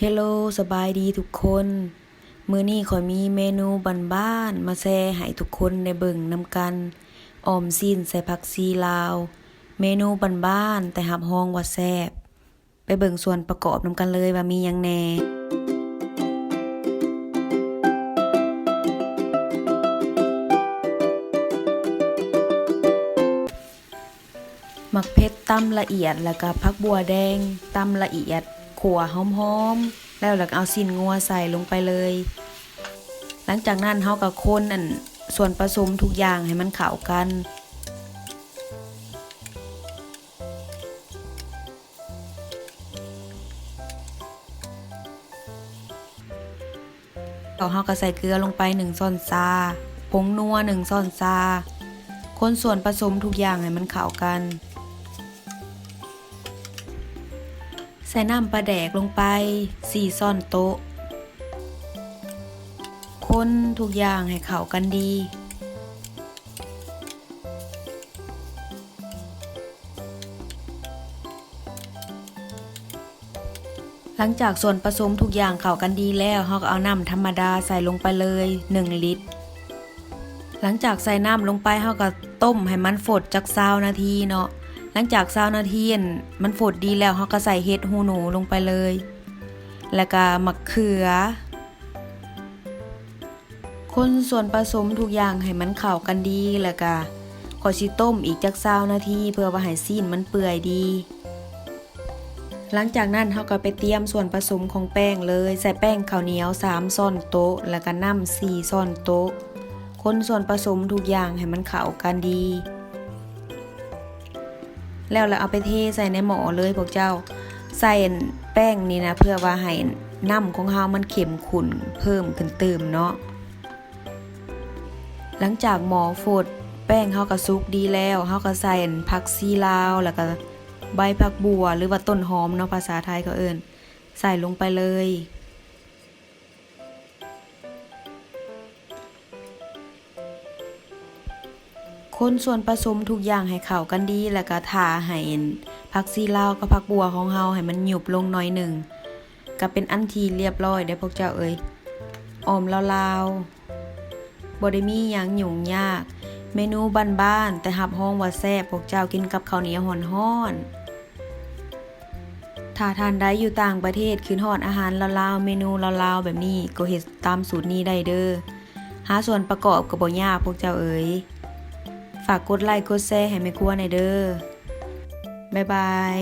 เฮลโลสบายดีทุกคน มื้อนี้ขอยมีเมนูบ้านๆมาแชร์ให้ทุกคนได้เบิ่งนำกันออมซีนใส่ผักซีลาว เมนูบ้านๆแต่หับฮ้องว่าแซ่บไปเบิ่งส่วนประกอบนำกันเลยว่ามียังแหน่หมักเพชรตำละเอียดแล้วก็ผักบัวแดงตำละเอียด ขั่วหอมๆ แล้วแล้วก็เอาสินงัวใส่ลงไปเลย หลังจากนั้นเฮาก็คนอันส่วนผสมทุกอย่างให้มันเข้ากันต่อเฮาก็ใส่เกลือลงไป1ช้อนชาผงนัว1ช้อนชาคนส่วนผสมทุกอย่างให้มันเข้ากัน ใส่น้ำปลาแดกลงไป4ช้อนโต๊ะ คนทุกอย่างให้เข้ากันดี หลังจากส่วนผสมทุกอย่างเข้ากันดีแล้วเราก็เอาน้ำธรรมดาใส่ลงไปเลย 1 ลิตร หลังจากใส่น้ำลงไปเราก็ต้มให้มันฝดจัก20นาทีเนาะ ลังจาก20นาทีนมันฝดดีแล้วเราก็ใส่เห็ดหูหนูลงไปเลย แล้วก็มะเขือ คนส่วนผสมทุกอย่างให้มันเข้ากันดีแล้วก็ขอสิต้มอีกจัก20นาทีเพื่อว่าให้ซีนมันเปื่อยดี หลังจากนั้นเราก็ไปเตรียมส่วนผสมของแป้งเลย ใส่แป้งข้าวเหนียว3ช้อนโต๊ะ แล้วก็น้ำ4ช้อนโต๊ะ คนส่วนผสมทุกอย่างให้มันเข้ากันดี แล้วเราเอาไปเทใส่ในหม้อเลยพวกเจ้า ใส่แป้งนี่นะ เพื่อว่าให้น้ำของเฮามันเข้มขุ่นเพิ่มขึ้นเติมเนาะหลังจากหมอฝดแป้งเฮาก็สุกดีแล้วเฮาก็ใส่ผักซีลาวแล้วก็ใบผักบัวหรือว่าต้นหอมเนาะภาษาไทยเขาเอิ้นใส่ลงไปเลย คนส่วนผสมทุกอย่างให้เข้ากันดีแล้วก็ทาให้ผักซีลาวกับผักบัวของเฮาให้มันหยุบลงหน่อยหนึ่งก็เป็นอันทีเรียบร้อยได้พวกเจ้าเอ้ยออมลาวๆบไดมีหยังหยุ่งยาก เมนูบ้านๆแต่หับห้องว่าแซ่บพวกเจ้ากินกับข้าวเหนียวฮ้อนๆถ้าทานได้อยู่ต่างประเทศคืนฮอดอาหารลาวๆเมนูลาวๆแบบนี้ก็เฮ็ดตามสูตรนี้ได้เด้อหาส่วนประกอบก็บ่ยากพวกเจ้าเอ๋ย ฝากกดไลค์กดแชร์ให้แม่ครัวหน่อยเด้อบ๊ายบาย